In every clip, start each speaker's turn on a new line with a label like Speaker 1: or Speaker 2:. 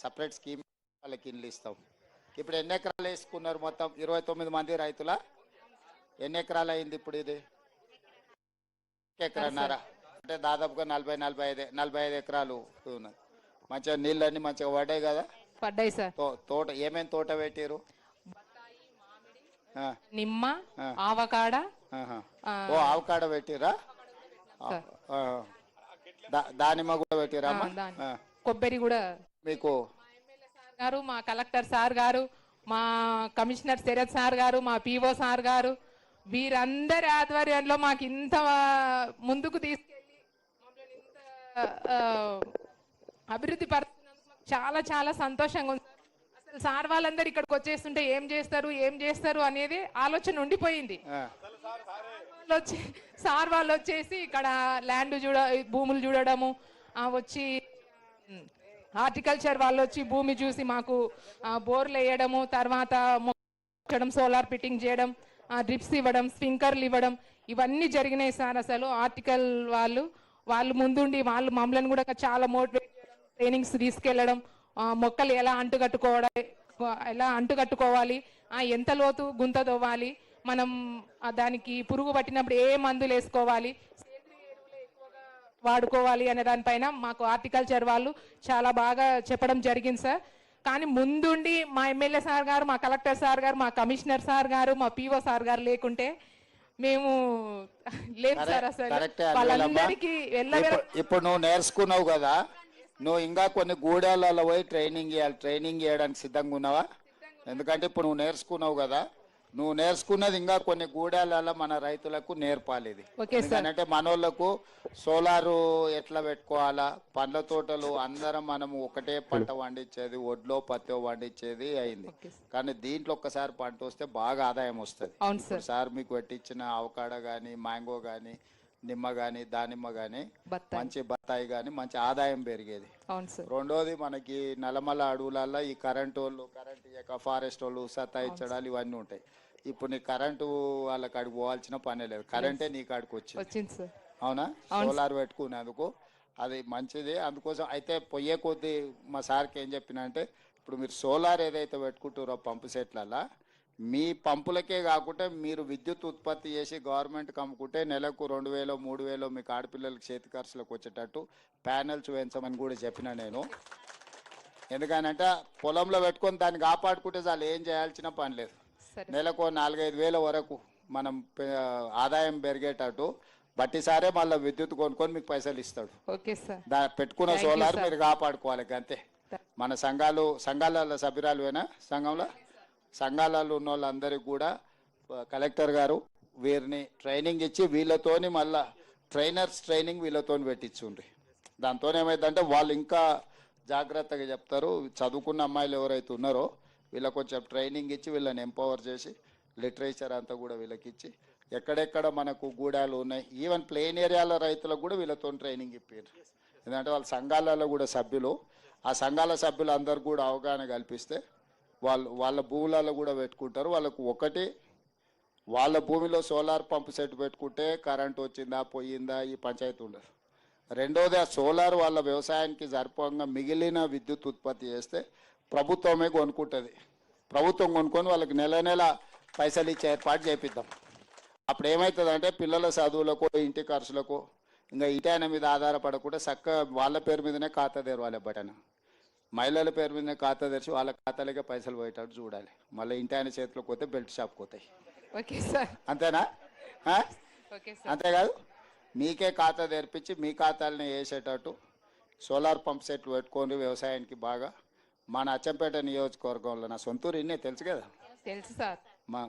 Speaker 1: Separate scheme వాళ్ళకి ఇల్లు ఇస్తాం. ఇప్పుడు ఎన్ని ఎకరాలు వేసుకున్నారు మొత్తం? ఇరవై తొమ్మిది మంది రైతుల? ఎన్ని ఎకరాలు అయింది ఇప్పుడు ఇది? ఎకరన్నారా? అంటే దాదాపుగా నలభై నలభై ఐదు నలభై ఐదు ఎకరాలు ఉన్నది. మంచిగా నీళ్ళన్నీ మంచిగా పడ్డాయి కదా?
Speaker 2: పడ్డాయి సార్.
Speaker 1: తోట ఏమేమి తోట పెట్టారు
Speaker 2: నిమ్మ. ఆవకాడ.
Speaker 1: ఓ ఆవకాడ పెట్టిరా. దానిమ్మ కూడా పెట్టిరా
Speaker 2: కొబ్బరి కూడా
Speaker 1: మీకు
Speaker 2: సార్ గారు మా కలెక్టర్ సార్ గారు మా కమిషనర్ శరత్ సార్ గారు మా పిఓ సార్ గారు వీరందరి ఆధ్వర్యంలో మాకు ఇంత ముందుకు తీసుకెళ్ళి అభివృద్ధి పరుస్తున్నందుకు చాలా చాలా సంతోషంగా ఉంది. అసలు సార్ వాళ్ళందరూ ఇక్కడికి వచ్చేస్తుంటే ఏం చేస్తారు ఏం చేస్తారు అనేది ఆలోచన ఉండిపోయింది వచ్చి సార్ వాళ్ళు వచ్చేసి ఇక్కడ ల్యాండ్ చూడ భూములు చూడడము వచ్చి హార్టికల్చర్ వాళ్ళు వచ్చి భూమి చూసి మాకు బోర్లు వేయడము తర్వాత మొక్కడం సోలార్ ఫిట్టింగ్ చేయడం డ్రిప్స్ ఇవ్వడం స్ప్రింకర్లు ఇవ్వడం ఇవన్నీ జరిగినాయి సార్ అసలు ఆర్టికల్ వాళ్ళు. వాళ్ళు ముందుండి వాళ్ళు మమ్మల్ని కూడా చాలా మోటివేట్ చేయడం ట్రైనింగ్స్ తీసుకెళ్ళడం మొక్కలు ఎలా అంటుకట్టుకోవడం ఎలా అంటుకట్టుకోవాలి ఎంత లోతు గుంత తవ్వాలి మనం దానికి పురుగు పట్టినప్పుడు ఏ మందులు వేసుకోవాలి వాడుకోవాలి అనే దానిపైన మాకు హార్టికల్చర్ వాళ్ళు చాలా బాగా చెప్పడం జరిగింది సార్. కానీ ముందుండి మా ఎమ్మెల్యే సార్ గారు మా కలెక్టర్ సార్ గారు మా కమిషనర్ సార్ గారు మా పిఓ సార్ గారు లేకుంటే మేము లేము సార్ అసలు. వాళ్ళందరికీ
Speaker 1: ఇప్పుడు- నువ్వు నేర్చుకున్నావు కదా నువ్వు ఇంకా కొన్ని గూడాలలో పోయి ట్రైనింగ్ చేయాలి. ట్రైనింగ్ చేయడానికి సిద్ధంగా ఉన్నావా? ఎందుకంటే ఇప్పుడు నువ్వు నేర్చుకున్నావు కదా నువ్వు నేర్చుకున్నది ఇంకా కొన్ని గూడాలలో మన రైతులకు నేర్పాలి ఇది
Speaker 2: సార్.
Speaker 1: ఎందుకంటే మనోళ్ళకు సోలారు ఎట్లా పెట్టుకోవాలా? పండ్ల తోటలు అందరం మనము ఒకటే పంట పండించేది ఒడ్లో పత్తి పండించేది అయింది. కానీ దీంట్లో ఒక్కసారి పంట వస్తే బాగా ఆదాయం వస్తుంది.
Speaker 2: సార్.
Speaker 1: మీకు పెట్టించిన అవకాడ కానీ మ్యాంగో కానీ నిమ్మ కానీ దానిమ్మ కానీ
Speaker 2: బత్తాయి.
Speaker 1: మంచి బత్తాయి కానీ మంచి ఆదాయం పెరిగేది. రెండోది మనకి నల్లమల్ల అడవులలో ఈ కరెంట్ వాళ్ళు కరెంట్ ఇయ్యక ఫారెస్ట్ వాళ్ళు సతాయించడాలు ఇవన్నీ ఉంటాయి. ఇప్పుడు నీ కరెంటు వాళ్ళ కాడికి పోవాల్సిన పనే లేదు. కరెంటే నీ కాడికి వచ్చింది.
Speaker 2: వచ్చింది సార్
Speaker 1: అవునా? సోలార్ పెట్టుకునేందుకు అది మంచిది. అందుకోసం అయితే పొయ్యే కొద్దీ మా సార్కి ఏం చెప్పిన అంటే ఇప్పుడు మీరు సోలార్ ఏదైతే పెట్టుకుంటారో పంపు సెట్లలో మీ పంపులకే కాకుండా మీరు విద్యుత్ ఉత్పత్తి చేసి గవర్నమెంట్కి అమ్ముకుంటే నెలకు రెండు వేలు మూడు వేలు మీకు ఆడపిల్లలకి చేతి ఖర్చులకు వచ్చేటట్టు ప్యానెల్స్ వేయించమని కూడా చెప్పిన నేను. ఎందుకనంటే పొలంలో పెట్టుకొని దాన్ని కాపాడుకుంటే చాలు ఏం చేయాల్సిన పని లేదు. నెలకు నాలుగైదు వేల వరకు మనం ఆదాయం పెరిగేటట్టు బట్టి సారే మళ్ళీ విద్యుత్ కొనుక్కొని మీకు పైసలు ఇస్తాడు.
Speaker 2: Okay sir.
Speaker 1: దా పెట్టుకున్న సోలార్. మీరు కాపాడుకోవాలి అంతే మన సంఘాలు సంఘాలలో సభ్యురాలువేనా సంఘంలో? సంఘాలలో ఉన్న వాళ్ళందరికీ కూడా కలెక్టర్ గారు వీరిని ట్రైనింగ్ ఇచ్చి వీళ్ళతోని మళ్ళా ట్రైనర్స్ ట్రైనింగ్ వీళ్ళతోని పెట్టించుండ్రి. దాంతో ఏమైందంటే వాళ్ళు ఇంకా జాగ్రత్తగా చెప్తారు. చదువుకున్న అమ్మాయిలు ఎవరైతే ఉన్నారో వీళ్ళకి కొంచెం ట్రైనింగ్ ఇచ్చి వీళ్ళని ఎంపవర్ చేసి లిటరేచర్ అంతా కూడా వీళ్ళకి ఇచ్చి ఎక్కడెక్కడ మనకు గూడాలు ఉన్నాయి. ఈవెన్ ప్లెయిన్ ఏరియాల రైతులకు కూడా వీళ్ళతో ట్రైనింగ్ ఇప్పారు. ఎందుకంటే వాళ్ళ సంఘాలలో కూడా సభ్యులు. ఆ సంఘాల సభ్యులు అందరు కూడా అవగాహన కల్పిస్తే వాళ్ళు వాళ్ళ భూములలో కూడా పెట్టుకుంటారు. వాళ్ళకు ఒకటి వాళ్ళ భూమిలో సోలార్ పంప్ సెట్ పెట్టుకుంటే కరెంట్ వచ్చిందా పోయిందా ఈ పంచాయతీ ఉండదు. రెండోది ఆ సోలార్ వాళ్ళ వ్యవసాయానికి సర్పంగా మిగిలిన విద్యుత్ ఉత్పత్తి చేస్తే ప్రభుత్వమే కొనుక్కుంటుంది. ప్రభుత్వం కొనుక్కొని వాళ్ళకి నెల నెల పైసలు ఇచ్చే ఏర్పాటు చేపిద్దాం. అప్పుడు ఏమవుతుందంటే పిల్లల చదువులకు ఇంటి ఖర్చులకు ఇంకా ఇటాయన మీద ఆధారపడకుండా చక్కగా వాళ్ళ పేరు మీదనే ఖాతా తెరవాలి బటన్. మహిళల పేరు మీదనే ఖాతా తెరిచి వాళ్ళ ఖాతాలకే పైసలు పోయేటట్టు చూడాలి. మళ్ళీ ఇంటి ఆయన చేతిలోకి పోతే బెల్ట్ షాప్కి పోతాయి.
Speaker 2: Okay sir.
Speaker 1: అంతేనా? అంతేకాదు మీకే ఖాతా తెరిపించి మీ ఖాతాలని వేసేటట్టు సోలార్ పంప్ సెట్లు పెట్టుకొని వ్యవసాయానికి బాగా మన అచ్చంపేట నియోజకవర్గంలో నా సొంతూరు ఇన్నే తెలుసు కదా?
Speaker 2: తెలుసు సార్.
Speaker 1: మా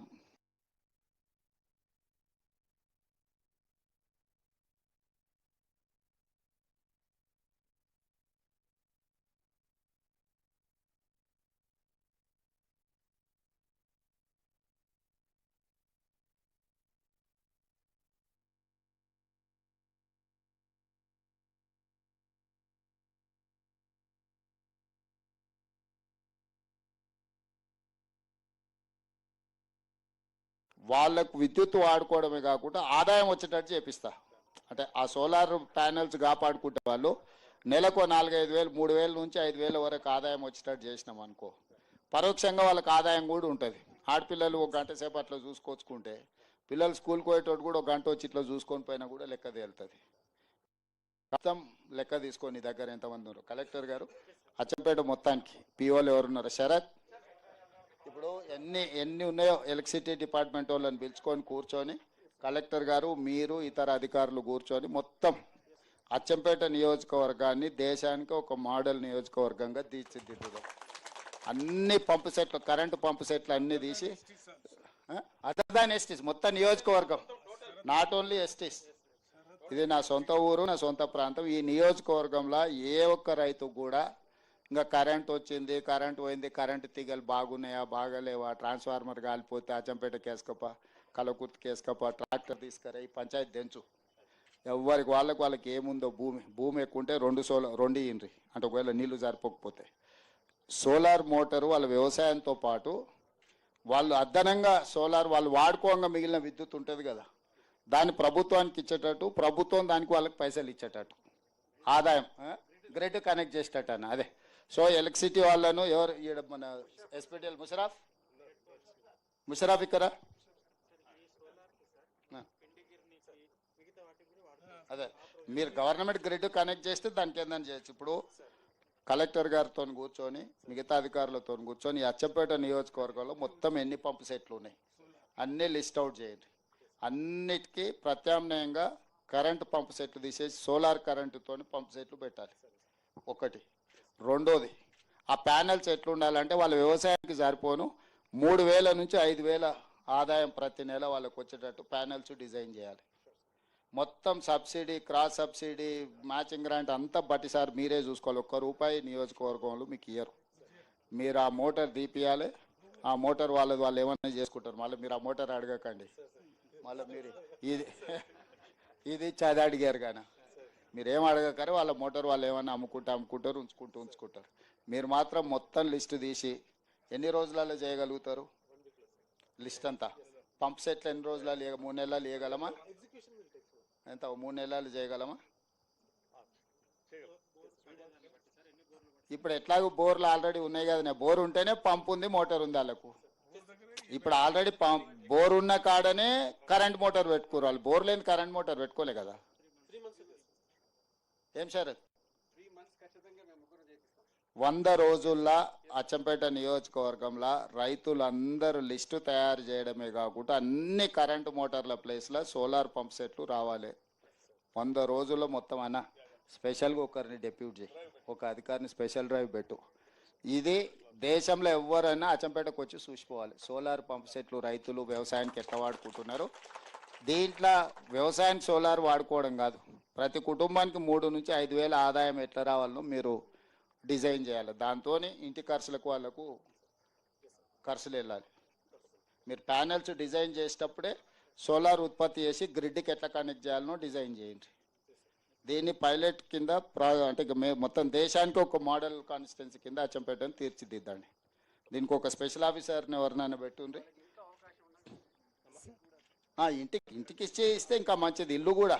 Speaker 1: వాళ్ళకు విద్యుత్ వాడుకోవడమే కాకుండా ఆదాయం వచ్చేటట్టు చేపిస్తా. అంటే ఆ సోలార్ ప్యానెల్స్ కాపాడుకుంటే వాళ్ళు నెలకు నాలుగైదు వేలు మూడు వేల నుంచి ఐదు వేల వరకు ఆదాయం వచ్చేటట్టు చేసినాం అనుకో. పరోక్షంగా వాళ్ళకి ఆదాయం కూడా ఉంటుంది. ఆడపిల్లలు ఒక గంట సేపు అట్లా చూసుకొచ్చుకుంటే పిల్లలు స్కూల్కి పోయేటోడు కూడా ఒక గంట వచ్చి ఇట్లా చూసుకొని పోయినా కూడా లెక్క తేలుతుంది. మొత్తం లెక్క తీసుకొని దగ్గర ఎంతమంది ఉన్నారు? కలెక్టర్ గారు అచ్చంపేట మొత్తానికి. పిఓలు ఎవరున్నారు? శరత్ ఇప్పుడు ఎన్ని ఎన్ని ఉన్నాయో ఎలక్ట్రిసిటీ డిపార్ట్మెంట్ వాళ్ళని పిలుచుకొని కూర్చొని కలెక్టర్ గారు మీరు ఇతర అధికారులు కూర్చొని మొత్తం అచ్చంపేట నియోజకవర్గాన్ని దేశానికి ఒక మోడల్ నియోజకవర్గంగా తీర్చిదిద్దుదాం. అన్ని పంపు సెట్లు కరెంటు పంపు సెట్లు అన్ని తీసి అదర్ దాన్ ఎస్టీస్ మొత్తం నియోజకవర్గం. నాట్ ఓన్లీ ఎస్టీస్ ఇది నా సొంత ఊరు నా సొంత ప్రాంతం. ఈ నియోజకవర్గంలో ఏ ఒక్క రైతు కూడా ఇంకా కరెంట్ వచ్చింది కరెంట్ పోయింది కరెంట్ తీగలు బాగున్నాయా బాగలేవా? ట్రాన్స్ఫార్మర్ కాలిపోతే అచ్చంపేట కేసుకప్ప కలకుర్తి కేసుకప్ప ట్రాక్టర్ తీసుకురా ఈ పంచాయతీ దెంచు ఎవరికి వాళ్ళకి వాళ్ళకి ఏముందో భూమి భూమి ఎక్కువ ఉంటే రెండు సోలార్ రెండు ఇండ్రి అంటే ఒకవేళ నీళ్ళు సరిపోకపోతే. సోలార్ మోటారు వాళ్ళ వ్యవసాయంతో పాటు వాళ్ళు అదనంగా సోలార్ వాళ్ళు వాడుకోగా మిగిలిన విద్యుత్ ఉంటుంది కదా. దాన్ని ప్రభుత్వానికి ఇచ్చేటట్టు ప్రభుత్వం దానికి వాళ్ళకి పైసలు ఇచ్చేటట్టు. ఆదాయం గ్రేట్ కనెక్ట్ చేసేటట్టు అన్న అదే. సో ఎలక్ట్రిసిటీ వాళ్ళను ఎవరు ఈడ మన ఎస్పీటీఎల్ ముషరాఫ్? ముషరాఫ్ ఇక్కడ? అదే. మీరు గవర్నమెంట్ గ్రిడ్ కనెక్ట్ చేస్తే దానికి ఏందని చేయొచ్చు. ఇప్పుడు కలెక్టర్ గారితో కూర్చొని మిగతా అధికారులతో కూర్చొని అచ్చపేట నియోజకవర్గంలో మొత్తం ఎన్ని పంపు సెట్లు ఉన్నాయి? అన్నీ లిస్ట్ అవుట్ చేయండి. అన్నిటికీ ప్రత్యామ్నాయంగా కరెంటు పంపు సెట్లు తీసేసి సోలార్ కరెంటుతో పంపు సెట్లు పెట్టాలి. ఒకటి. రెండోది ఆ ప్యానెల్స్ ఎట్లుండాలంటే వాళ్ళ వ్యవసాయానికి సరిపోను. మూడు వేల నుంచి ఐదు వేల ఆదాయం ప్రతి నెల వాళ్ళకి వచ్చేటట్టు ప్యానెల్స్ డిజైన్ చేయాలి. మొత్తం subsidy cross subsidy matching grant అంతా బట్టిసారి మీరే చూసుకోవాలి. ఒక్క రూపాయి నియోజకవర్గంలో మీకు ఇయ్యరు. మీరు ఆ మోటార్ తీపియాలి. ఆ మోటార్ వాళ్ళది వాళ్ళు ఏమన్నా చేసుకుంటారు. మళ్ళీ మీరు ఆ మోటార్ అడగకండి. మళ్ళీ మీరు ఇది ఇది చది అడిగారు కానీ. మీరు ఏం అడగకరే వాళ్ళ మోటార్ వాళ్ళు ఏమన్నా అమ్ముకుంటూ అమ్ముకుంటారు ఉంచుకుంటూ ఉంచుకుంటారు. మీరు మాత్రం మొత్తం లిస్ట్ తీసి ఎన్ని రోజులలో చేయగలుగుతారు? లిస్ట్ అంతా. పంప్ సెట్లు ఎన్ని రోజులలో లేక మూడు నెలలు ఇవ్వగలమా ఎంత? మూడు నెలలు చేయగలమా? ఇప్పుడు ఎట్లాగో బోర్లు ఆల్రెడీ ఉన్నాయి కదా బోర్ ఉంటేనే పంప్ ఉంది మోటార్ ఉంది వాళ్ళకు. ఇప్పుడు ఆల్రెడీ పంప్ బోర్ ఉన్న కాడనే కరెంట్ మోటార్ పెట్టుకోరు వాళ్ళు. బోర్ లేని కరెంట్ మోటార్ పెట్టుకోలే కదా. ఏం సార్ వంద రోజుల్లో అచ్చంపేట నియోజకవర్గంలో రైతులందరూ లిస్టు తయారు చేయడమే కాకుండా అన్ని కరెంటు మోటార్ల ప్లేస్లో సోలార్ పంప్ సెట్లు రావాలి. వంద రోజుల్లో మొత్తం అన్న స్పెషల్గా ఒకరిని డెప్యూట్ చేయి. ఒక అధికారిని స్పెషల్ డ్రైవ్ పెట్టు. ఇది దేశంలో ఎవరైనా అచ్చంపేటకు వచ్చి చూసిపోవాలి. సోలార్ పంప్ సెట్లు రైతులు వ్యవసాయానికి ఎట్లా వాడుకుంటున్నారు? దీంట్లో వ్యవసాయానికి సోలార్ వాడుకోవడం కాదు. ప్రతి కుటుంబానికి మూడు నుంచి ఐదు వేల ఆదాయం ఎట్లా రావాలో మీరు డిజైన్ చేయాలి. దాంతో ఇంటి ఖర్చులకు వాళ్ళకు ఖర్చులు వెళ్ళాలి. మీరు ప్యానెల్స్ డిజైన్ చేసేటప్పుడే సోలార్ ఉత్పత్తి చేసి గ్రిడ్కి ఎట్లా కనెక్ట్ చేయాలనో డిజైన్ చేయండి. దీన్ని పైలట్ కింద ప్రా అంటే ఇక మే మొత్తం దేశానికి ఒక మోడల్ కాన్స్టిట్యున్సీ కింద అచ్చంపేటని తీర్చిదిద్దండి. దీనికి ఒక స్పెషల్ ఆఫీసర్ని ఎవరినైనా పెట్టుండ్రి? ఇంటికి ఇంటికి ఇచ్చి ఇస్తే ఇంకా మంచిది ఇల్లు కూడా.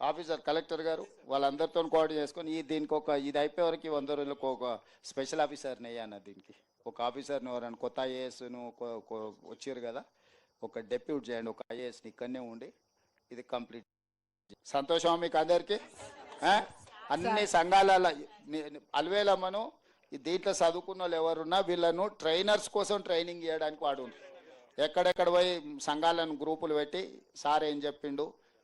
Speaker 1: ఆఫీసర్ కలెక్టర్ గారు వాళ్ళందరితో కోఆర్డినేట్ చేసుకొని ఈ దీనికి ఒక ఇది అయిపోయే వరకు వంద రోజులకు ఒక స్పెషల్ ఆఫీసర్ని అయ్యాను దీనికి. ఒక ఆఫీసర్ని ఎవరైనా కొత్త ఐఏఎస్ను వచ్చారు కదా ఒక డెప్యూట్ చేయండి ఒక ఐఏఎస్ని ఇక్కడనే ఉండి ఇది కంప్లీట్ సంతోషం మీకు అందరికీ? అన్ని సంఘాలలో అలవేలమ్మను మనం దీంట్లో చదువుకున్న వాళ్ళు ఎవరున్నా వీళ్ళను ట్రైనర్స్ కోసం ట్రైనింగ్ చేయడానికి వాడు ఎక్కడెక్కడ పోయి సంఘాలను గ్రూపులు పెట్టి సార్ ఏం చెప్పిండు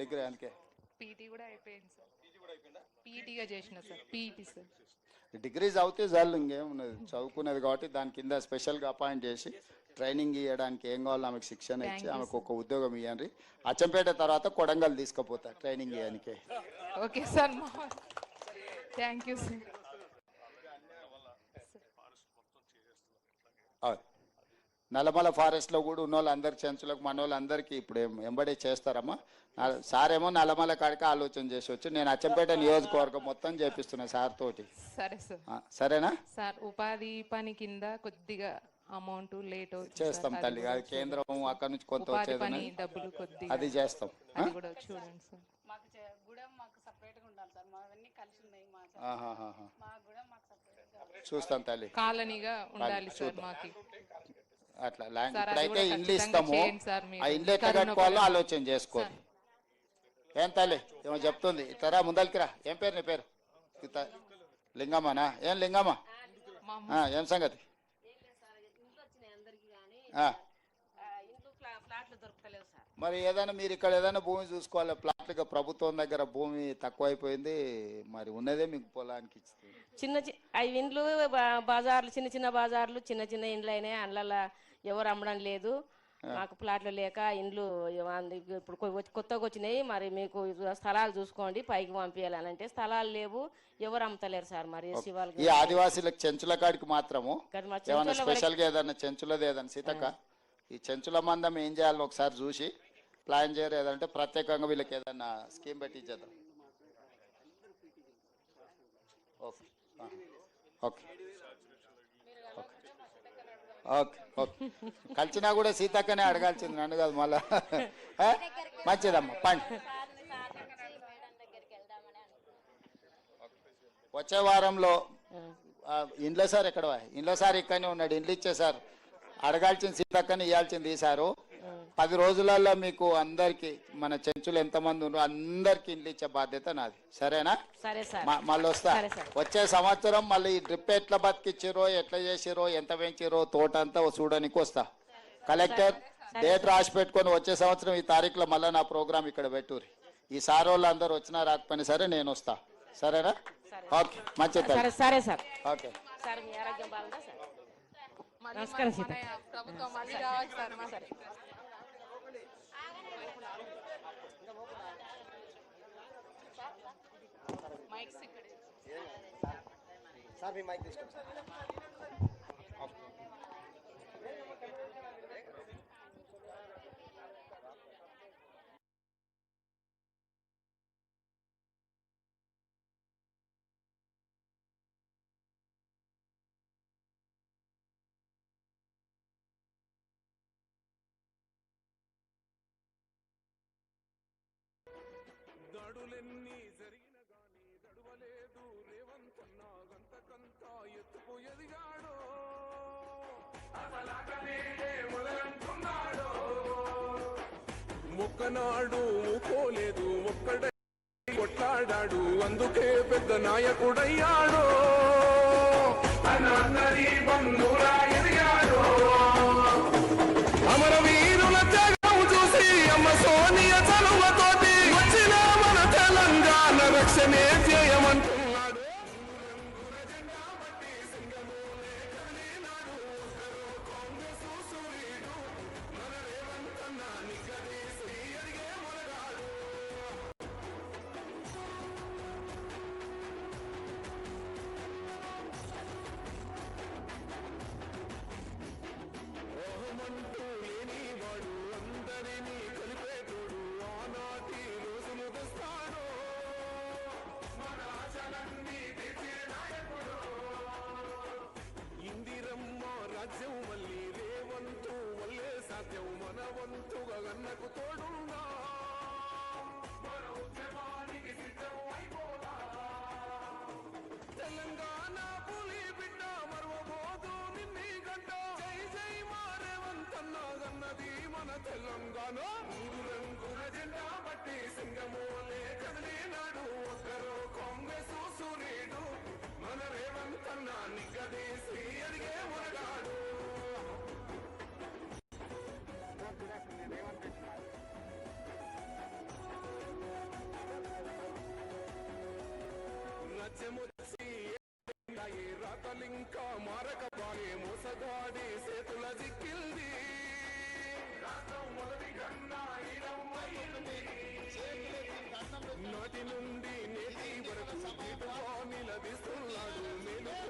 Speaker 1: డిగ్రీ అందుకే.
Speaker 2: పీటీ కూడా అయిపోయింది సార్. పీటీగా చేసిన సార్ పీఈటీ సార్.
Speaker 1: డిగ్రీ చదివితే చాలు ఇంకేమున్నది. చదువుకున్నది కాబట్టి దాని కింద స్పెషల్గా అపాయింట్ చేసి ట్రైనింగ్ ఇవ్వడానికి ఏం కావాలో ఆమెకు శిక్షణ ఇచ్చి ఆమెకు ఒక ఉద్యోగం ఇవ్వండి అచ్చంపేట తర్వాత కొడంగల్ తీసుకుపోతా ట్రైనింగ్ ఇవ్వడానికి
Speaker 2: okay sir thank you sir
Speaker 1: Nallamala ఫారెస్ట్లో కూడా ఉన్న వాళ్ళందరి చెంచులకు మన వాళ్ళందరికీ ఇప్పుడు ఏం ఎంబడే చేస్తారమ్మా. నా- సార్ ఏమో నల్లమల కాడికి ఆలోచన చేసి నేను అచ్చంపేట నియోజకవర్గం మొత్తం చేపిస్తున్నా సార్ తోటి.
Speaker 2: సరే సార్.
Speaker 1: సరేనా?
Speaker 2: సార్ ఉపాధి పని కింద కొద్దిగా అమౌంట్ లేట్.
Speaker 1: చేస్తాం తల్లి అది కేంద్రం అక్కడ నుంచి కొంత వచ్చేది.
Speaker 2: డబ్బులు కొద్దిగా
Speaker 1: అది చేస్తాం. ఆ?
Speaker 2: అది కూడా చూడండి సార్.
Speaker 3: మాకు చే- గుడం మాకు సపరేట్గా ఉండాలి సార్. మావన్నీ కలిసి ఉన్నాయి మా
Speaker 1: ఆహాహాహా.
Speaker 3: మా గుడం మాకు సపరేట్గా
Speaker 1: చూస్తాం తల్లి.
Speaker 2: కాలనీగా ఉండాలి సార్ మాకు.
Speaker 1: అట్లా ఇప్పుడైతే ఇండ్లు ఇస్తాము. ఆ ఇండ్లు ఎట్లా కట్టుకోవాలో ఆలోచన చేసుకోండి. ఏం తల్లి? ఏమో చెప్తుంది. ఇతరా? ముందరికి రా. ఏం పేరు నీ పేరు? లింగమ్మనా? ఏం లింగమ్మ?
Speaker 2: మా
Speaker 1: ఆ, ఏం సంగతి? మరి ఏదైనా మీరు ఇక్కడ ఏదైనా భూమి చూసుకోవాలి. ప్లాట్లుగా ప్రభుత్వం దగ్గర భూమి తక్కువైపోయింది. మరి ఉన్నదే మీకు పొలానికి ఇస్తుంది
Speaker 4: చిన్న చి- అవి ఇండ్లు బజార్లు చిన్న చిన్న బజార్లు చిన్న చిన్న ఇండ్లు అయినాయి. అందులో ఎవరు అమ్మడం లేదు. మాకు ప్లాట్లు లేక ఇండ్లు. ఇప్పుడు కొత్తగా వచ్చినాయి. మరి మీకు స్థలాలు చూసుకోండి పైకి పంపించాలని అంటే స్థలాలు లేవు. ఎవరు అమ్ముతలేరు సార్ మరి
Speaker 1: ఈ ఆదివాసీలకు చెంచుల కాడికి మాత్రము
Speaker 4: కానీ మా
Speaker 1: ఏమైనా
Speaker 4: చెంచుల వరకు-
Speaker 1: స్పెషల్గా ఏదైనా చెంచులది ఏదైనా సీతక్క ఈ చెంచుల మందం ఏం చేయాలని ఒకసారి చూసి ప్లాన్ చేయరు ఏదంటే ప్రత్యేకంగా వీళ్ళకి ఏదైనా స్కీమ్ పెట్టి ఇచ్చేద్దాం ఓకే. ఓకే. Okay okay. కలిసినా కూడా సీతక్కనే అడగాల్సింది నన్ను కాదు మళ్ళా? మంచిదమ్మా పండి. వచ్చే వారంలో ఇండ్ల సార్ ఎక్కడ? ఇండ్ల సార్ ఇక్కడనే ఉన్నాడు ఇండ్లు ఇచ్చే సార్. అడగాల్సిన సీతక్కని ఇవ్వాల్సింది ఈసారు పది రోజులలో మీకు అందరికి మన చెంచులు ఎంతమంది ఉన్నారో అందరికి ఇండ్లు ఇచ్చే బాధ్యత నాది. సరేనా?
Speaker 4: సరే సార్.
Speaker 1: మ- మళ్ళీ వస్తా. వచ్చే సంవత్సరం మళ్ళీ ఈ డ్రిప్ ఎట్లా బతికిచ్చిరో ఎట్లా చేసిరో ఎంత పెంచిరో తోట అంతా చూడడానికి వస్తా. కలెక్టర్ డేట్ రాసి పెట్టుకొని వచ్చే సంవత్సరం ఈ తారీఖులో మళ్ళీ నా ప్రోగ్రామ్ ఇక్కడ పెట్టుర్రి. ఈ సార్ వాళ్ళు అందరు వచ్చినా రాకపోయినా సరే నేను వస్తా. సరేనా? ఓకే. మంచిది
Speaker 4: సరే. సరే సార్.
Speaker 1: ఓకే.
Speaker 4: సార్ మీ ఆరోగ్యం బాగుందా సార్?
Speaker 2: మళ్ళీ
Speaker 4: నమస్కారం సీత.
Speaker 2: ప్రభుత్వం మళ్ళీ రావాలి సార్. మా మైక్స్ ఇక్కడే
Speaker 5: దాడులెన్ని జరిగిన ఒక్కనాడు పోలేదు ఒక్కడై కొట్లాడాడు. అందుకే పెద్ద నాయకుడయ్యాడో. అన్నది బంధురా ఎదిగాడో. అమరవీరుల త్యాగం చూసి అమ్మ సోనియ చలువతోటి వచ్చిన మన తెలంగాణ రక్షణే చేయమంటూ కన్నకు తోడుందా? తెలంగాణ పులి బిడ్డ మరువబోదు నిన్ని గంట జై జై మారేవంతన్న గన్నది మన తెలంగాణ. మూడు రంగుల జెండా బట్టి సింగమోలే కదిలినాడు ఒకరు కాంగ్రెస్ సూర్యుడు మన రేవంతన్న నిగ్గదీసి కలింకా మారక మారకపానే మోసగాడి సేతుల దిక్కింది నాటి నుండి నేటి వరకు నిలదీస్తున్నాడు నేను